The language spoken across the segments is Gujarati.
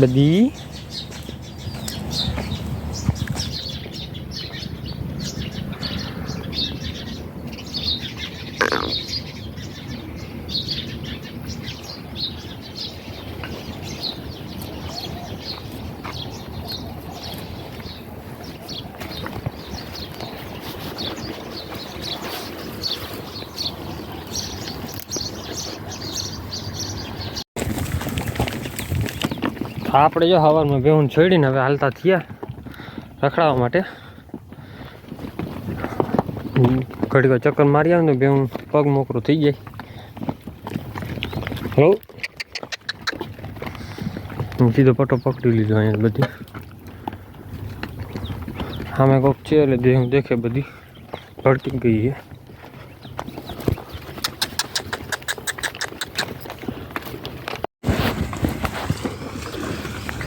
બધી આપણે જો હવારમાં બેહું છોડીને હવે હાલતા થયા રખડાવવા માટે. ઘડીક ચક્કર મારી આવે ને બેહું પગ મોકરો થઈ જાય. હલો? હું સીધો પટો પકડી લીધો અહીંયા બધી. સામે કોક છે એટલે દેહ દેખે બધી. ભડકી ગઈ છે.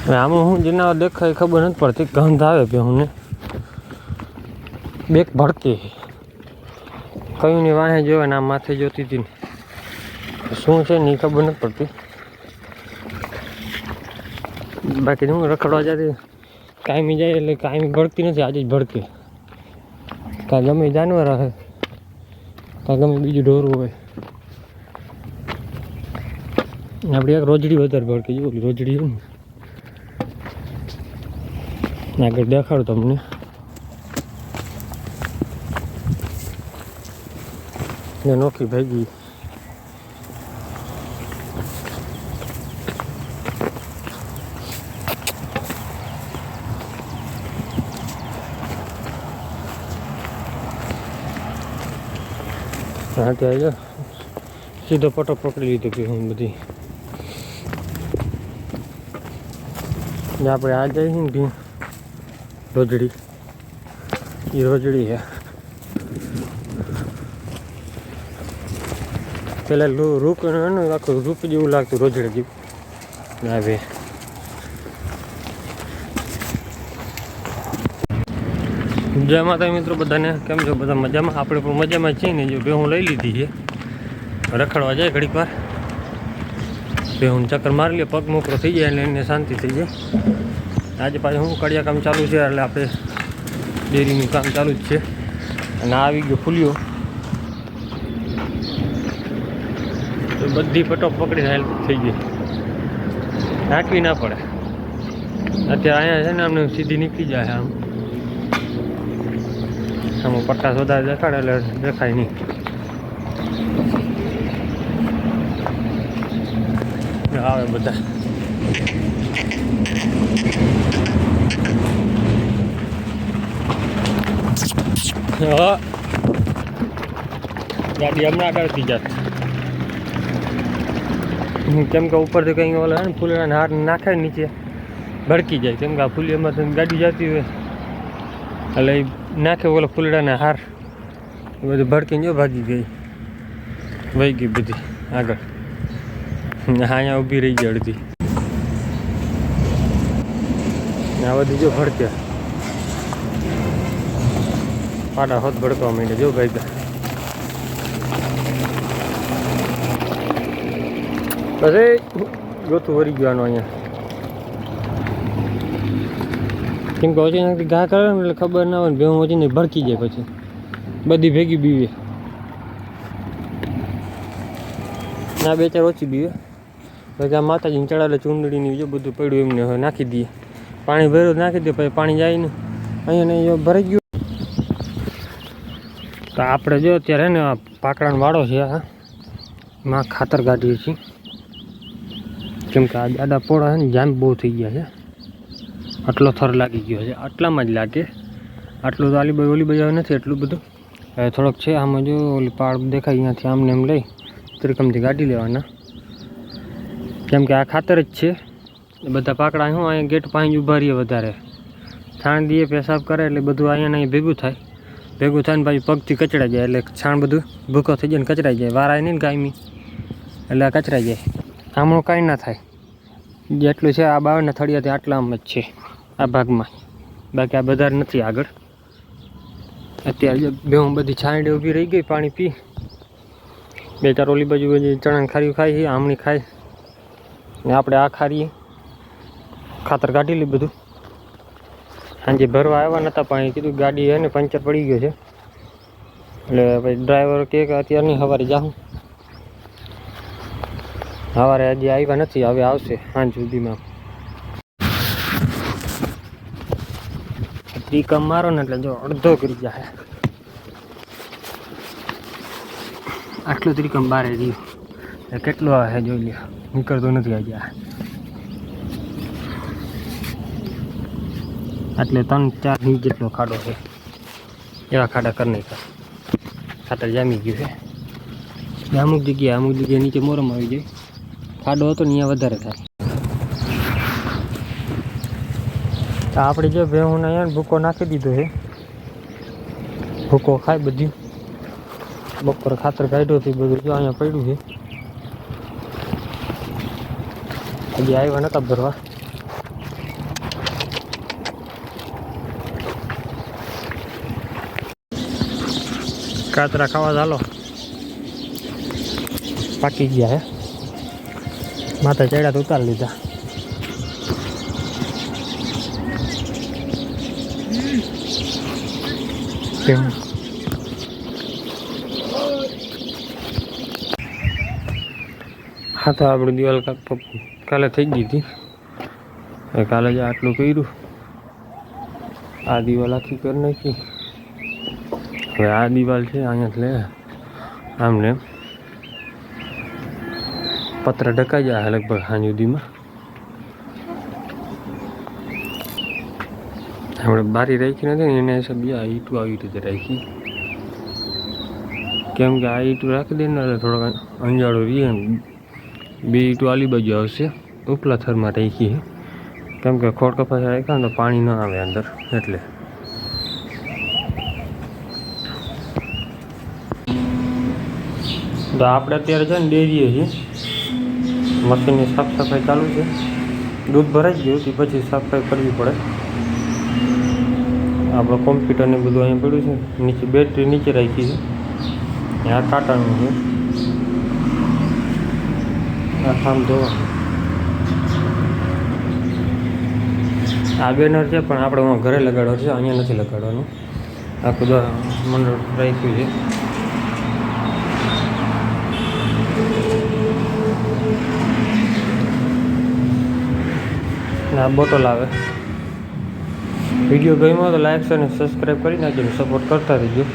આમાં હું જેના દેખાય ખબર નથી પડતી, ગંધ આવે કે હું બેક ભડકે. કયું ની વાહે જોવે ને આ માથે જોતી હતી ને. શું છે ને ખબર નથી પડતી. બાકી હું રખડવા જતી કાયમી જાય એટલે કાયમી ભડકતી નથી, આજે જ ભડકે. કાં ગમે જાનવર હશે કાં ગમે બીજું ઢોરું હોય. આપણે એક રોજડી વધારે ભડકે જો રોજડી હોય ને. આગળ દેખાડું તમને. નોખી ભેગી. હા, ત્યાં સીધો પટો પકડી લીધો કે હું બધી. આપણે આ જઈએ ને ભી રોજડી. એ રોજડી છે. પેલા રૂપ આખું રૂપ જેવું લાગતું રોજડી જેવું. ના બે. જય માતા મિત્રો બધાને. કેમ છો? બધા મજામાં? આપણે પણ મજામાં છીએ ને, જો બે હું લઈ લીધી છે. રખડવા જાય ઘડીક વાર. બે હું ચક્કર મારી લે, પગ મોકરો થઈ જાય એટલે એને શાંતિ થઈ જાય. આજે પાછું હું કડિયા કામ ચાલુ છે એટલે આપણે ડેરીનું કામ ચાલુ જ છે. અને આવી ગયો ફૂલ્યો. તો બધી પટો પકડીને હેલ્પ થઈ ગઈ. નાખવી ના પડે. અત્યારે અહીંયા છે ને અમને સીધી નીકળી જાય આમ. આમ પટ્ટા સોદા દેખાડે એટલે દેખાય નહીં. આવે બધા. ગાડી હમણાં ડરતી જાત હમ, કેમ કે ઉપરથી કંઈ ઓલા હે ને ફૂલડાના હાર નાખે ને નીચે ભડકી જાય કેમ કે આ ફૂલીમાં તો ગાડી જતી હોય એટલે ઈ નાખે ઓલો ફૂલડાના હાર એ બધું ભડકીને જો ભાગી ગઈ વહી ગઈ બધી આગળ ને હા અહીંયા ઊભી રહી ગઈ અડધી ને આ બધી જો ભડકે. પાડા હોત ભડકવા માંડે જો ભાઈ પછી ગોતું વરી ગયો આનું અહીંયા. કેમ કે નાખતી ઘા કરે ને એટલે ખબર ના હોય ને ભેહું ઓછી ને ભડકી જાય પછી. બધી ભેગી બીવે. ના, બે ચાર ઓછી બીવે. પછી આ માતાજીને ચડાવે, ચૂંદડીની જો બધું પડ્યું એમને નાખી દઈએ. પાણી ભર્યું, નાખી દે, પછી પાણી જાય ને. અહીંયા ભરાઈ ગયું. તો આપણે જો અત્યારે ને પાકડાનો વાળો છે આ ખાતર કાઢીએ છીએ. કેમ કે આ દાદા પોળા છે ને, જામ બહુ થઈ ગયા છે. આટલો થર લાગી ગયો છે. આટલામાં જ લાગે. આટલું તો આલી બાજુ, ઓલી બાજુ નથી એટલું બધું. હવે થોડોક છે, આમાં જો ઓલી પાળ દેખાય, અહીંયાથી આમને એમ લઈ, ત્રિકમથી કાઢી લેવાના. કેમ કે આ ખાતર જ છે. બધા પાકડા શું, અહીંયા ગેટ પાસે ઊભા રહીએ વધારે. છાણ દઈએ, પેશાબ કરે એટલે બધું અહીંયા નહીં ભેગું થાય. ભેગું થાય ને પછી પગથી કચડાઈ જાય, એટલે છાણ બધું ભૂકો થઈ જાય ને કચડાઈ જાય. વારાય નહીં ને કાયમી. એટલે આ કચરાઈ જાય. આમણું કાંઈ ના થાય. જેટલું છે આ બાવના થળિયાથી આટલામાં જ છે આ ભાગમાં. બાકી આ બધા નથી આગળ. અત્યારે બે હું બધી છાંયડી ઊભી રહી ગઈ પાણી પી. બે ચાર ઓલી બાજુ ચણા ખારી ખાઈ આમણી ખાય ને આપણે આ ખારીએ. ખાતર કાઢી લીધું બધું. સાંજે ભરવા આવ્યા નહોતા પણ કીધું ગાડી હે ને પંચર પડી ગયો છે. એટલે પછી ડ્રાઈવર કે અત્યારે નહીં, સવારે જાઉં. સવારે હજી આવ્યા નથી, હવે આવશે સાંજ સુધીમાં. ત્રિકમ મારો ને એટલે જો અડધો કરી જાય આટલું ત્રિકમ બારે રહ્યું. કેટલું આવે જોઈ લે નીકળતો નથી આજે એટલે ત્રણ, ચાર ઇંચ જેટલો ખાડો છે. એવા ખાડા કરી નાખ્યા. ખાતર જામી ગયું છે. અમુક જગ્યાએ અમુક જગ્યાએ નીચે મોરમ આવી જાય. ખાડો હતો ને અહીંયા વધારે થાય. તો આપણે જો ભેહુંને અહીંયા ભૂકો નાખી દીધો છે. ભૂકો ખાય બધી. બપોર ખાતર કાઢ્યો હતી બધું જો અહીંયા પડ્યું છે. હજી આવ્યા નહોતા ભરવા. કાતરા ખાવા ચાલો. પાકી ગયા હે. માથા ચડ્યા તો ઉતારી લીધા. કેમ? હા, તો આપણી દિવાલ કાલે થઈ ગઈ હતી. કાલે જ આટલું કર્યું. આ દિવાલ આખી કરી નાખી. હવે આ દિવાલ છે, અહીંયા લે. આમ ને પત્ર ઢકાઈ જાય લગભગ સાંજ સુધીમાં. આપણે બારી રાખી નથી ને એના હિસાબે આ ઈટું આવી રીતે રાખી. કેમ કે આ ઈટું રાખી દે ને થોડોક અંજાળો રહીએ બે ઈટું આલી બાજુ આવશે. ઉપલા થરમાં રાખી કેમ કે ખોડ કપાસ રાખ્યા ને તો પાણી ન આવે અંદર, એટલે. તો આપણે અત્યારે છે ને ડેરીએ છીએ. મશીનની સાફ સફાઈ ચાલુ છે. દૂધ ભરાઈ ગયું તે પછી સાફ સફાઈ કરવી પડે. આપણે કોમ્પ્યુટર ને બધું અહીંયા પડ્યું છે. નીચે બેટરી નીચે રાખી છે. આ કાંટાનું છે. આ કામ ધોવા આ બેનર છે, પણ આપણે ઘરે લગાડવા છે. અહીંયા નથી લગાડવાનું. આખું મંડળ રાખ્યું છે. ને આ બોટલ આવે. વીડિયો ગમ્યો તો લાઈક અને સબસ્ક્રાઈબ કરી નાખજો સપોર્ટ કરતા રહીજો.